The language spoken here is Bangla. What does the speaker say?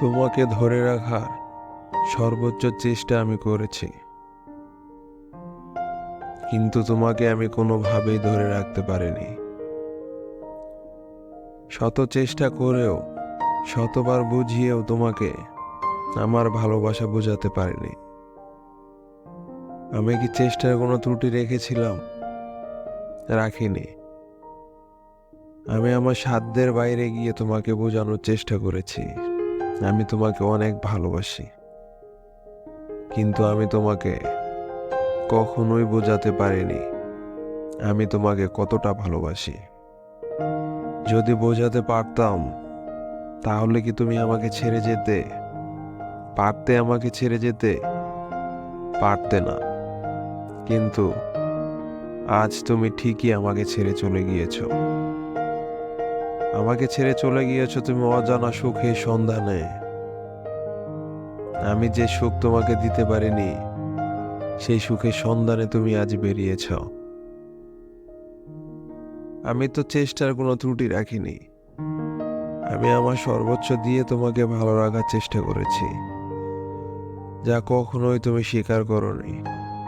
তোমাকে ধরে রাখার সর্বোচ্চ চেষ্টা আমি করেছি। কিন্তু তোমাকে আমি কোনোভাবেই ধরে রাখতে পারিনি। শত চেষ্টা করেও, শতবার বুঝিয়েও তোমাকে আমার ভালোবাসা বোঝাতে পারিনি। আমি কি চেষ্টার কোনো ত্রুটি রেখেছিলাম? রাখিনি। আমি আমার সাধ্যের বাইরে গিয়ে তোমাকে বোঝানোর চেষ্টা করেছি। আমি তোমাকে অনেক ভালোবাসি। কিন্তু আমি তোমাকে কখনোই বোঝাতে পারিনি। আমি তোমাকে কতটা ভালোবাসি। যদি বোঝাতে পারতাম, তাহলে কি তুমি আমাকে ছেড়ে যেতে? পারতে আমাকে ছেড়ে যেতে? পারতে না। কিন্তু আজ তুমি ঠিকই আমাকে ছেড়ে চলে গিয়েছো। আমাকে ছেড়ে চলে গিয়েছো তুমি অজানা সুখের সন্ধানে। আমি যে সুখ তোমাকে দিতে পারিনি, সেই সুখের সন্ধানে তুমি আজ বেরিয়েছ। আমি তো চেষ্টার কোনো ত্রুটি রাখিনি। আমি আমার সর্বোচ্চ দিয়ে তোমাকে ভালো রাখার চেষ্টা করেছি, যা কখনোই তুমি স্বীকার করনি।